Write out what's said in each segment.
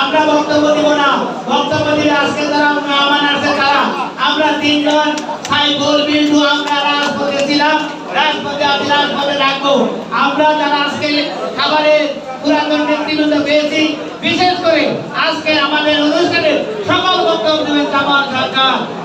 আমরা বক্তব্য ছিলাম রাজপথে আমি রাজপথে রাখব। আমরা যারা আজকে খাবারের পুরাতন নেতৃবৃন্দ পেয়েছি, বিশেষ করে আজকে আমাদের অনুষ্ঠানে সকল বক্তব্য দেবেন জামাল সরকার।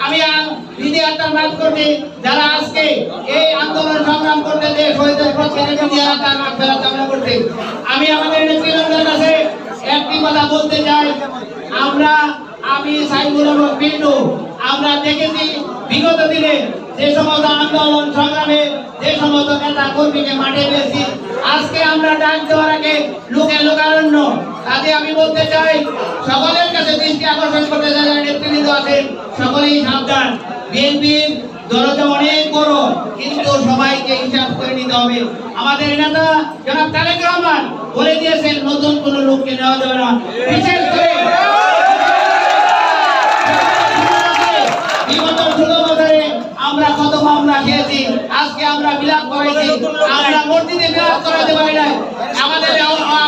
আমি আ- বিধি আত্মা মাফ করছি যারা আজকে এই আন্দোলন সংগ্রাম করতে করছি। আমি আমাদের নেতৃবৃন্দের কাছে একটি কথা বলতে চাই। আমরা, আমি সাইবুল এবং বিন্দু আমরা দেখেছি বিগত দিনে যে সমস্ত আন্দোলন সংগ্রামে যে সমস্ত নেতা কর্মীকে মাঠে পেয়েছি, আজকে আমরা ডাক দেওয়ার আগে লোকে লোকারণ্য। কাজে আমি বলতে চাই, সকলের কাছে দৃষ্টি আকর্ষণ করতে চাই নেতৃবৃন্দ সকলেই সাবধান। বিএনপির দরজা অনেক বড়, কিন্তু সবাইকে হিসাব করে নিতে হবে। আমাদের নেতা জনাব তারেক রহমান বলে দিয়েছেন, নতুন কোন লোককে নেওয়া যাবে না। বিশেষ করে আমরা কত মামলা খেয়েছি, আজকে আমরা বিলাপ করেছি আমরা বিলাপ করাতে পারি নাই। আমাদের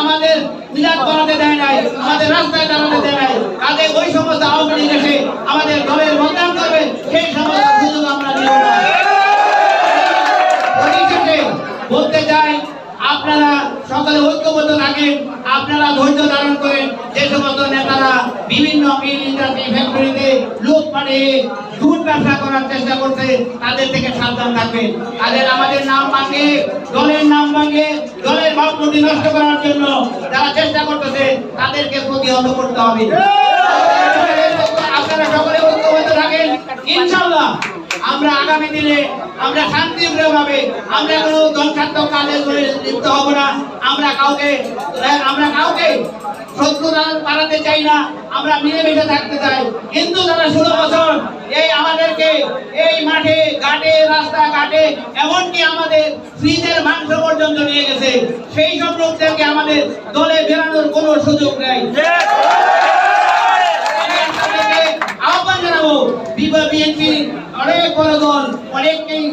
আমাদের বিলাপ করাতে দেয় নাই। আমাদের রাস্তায় দাঁড়াতে দেয় নাই আগে ওই সমস্ত আওয়ামী লীগ এসে আমাদের দলের বদনাম করবে সেই সমস্ত সুযোগ আমরা নেব না পরিশেষে বলতে চাই, আপনারা সকলে ঐক্যবদ্ধ থাকেন, আপনারা ধৈর্য ধারণ করেন। যে সমস্ত নেতারা বিভিন্ন মিল ইন্ডাস্ট্রি ফ্যাক্টরিতে লুট পাঠিয়ে দুধ ব্যবসা করার চেষ্টা করছে, তাদের থেকে সাবধান থাকবেন। তাদের আমাদের নাম ভাঙে, দলের নাম ভাঙে, দলের ভাবমূর্তি নষ্ট করার জন্য যারা চেষ্টা করতেছে, তাদেরকে প্রতিহত করতে হবে। আপনারা সকলে আমরা আগামী দিনে আমরা শান্তিপ্রিয়ভাবে আমরা কোনো দলছাত্র কাজে লিপ্ত হব না। আমরা কাউকে আমরা কাউকে শত্রুতা বাড়াতে চাই না আমরা মিলেমিশে থাকতে চাই। কিন্তু তারা ষোলো বছর এই আমাদেরকে এই মাঠে ঘাটে রাস্তা ঘাটে এমনকি আমাদের ফ্রিজের মাংস পর্যন্ত নিয়ে গেছে সেই সব লোকদেরকে আমাদের দলে বেরানোর কোনো সুযোগ নেই। আহ্বান জানাব বিএনপি অনেক বড় দল অনেককেই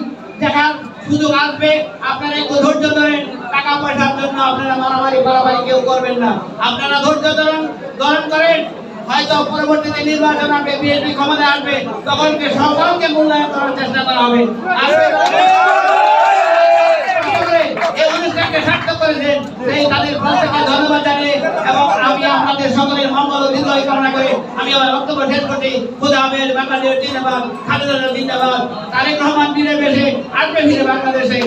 দেখার সুযোগ আসবে। আপনারা একটু ধৈর্য ধরেন, টাকা পয়সার জন্য আপনারা মারামারি, বাড়াবাড়ি কেউ করবেন না। আপনারা ধৈর্য ধরেন ধারণ করেন। হয়তো পরবর্তীতে নির্বাচন আসবে, বিএনপি ক্ষমতায় আসবে, তখনকে সকলকে মূল্যায়ন করার চেষ্টা করা হবে। অনুষ্ঠানকে সার্থক করেছেন তাদের ধন্যবাদ জানিয়ে এবং আমি আপনাদের সকলের মঙ্গল ও দীর্ঘায়ু কামনা আমার বক্তব্য শেষ করছি। খুদা হাফেজ বাংলাদেশ জিন্দাবাদ, খালেদা জিন্দাবাদ, তারেক রহমান ফিরে বেশে আসবে ফিরে বাংলাদেশে।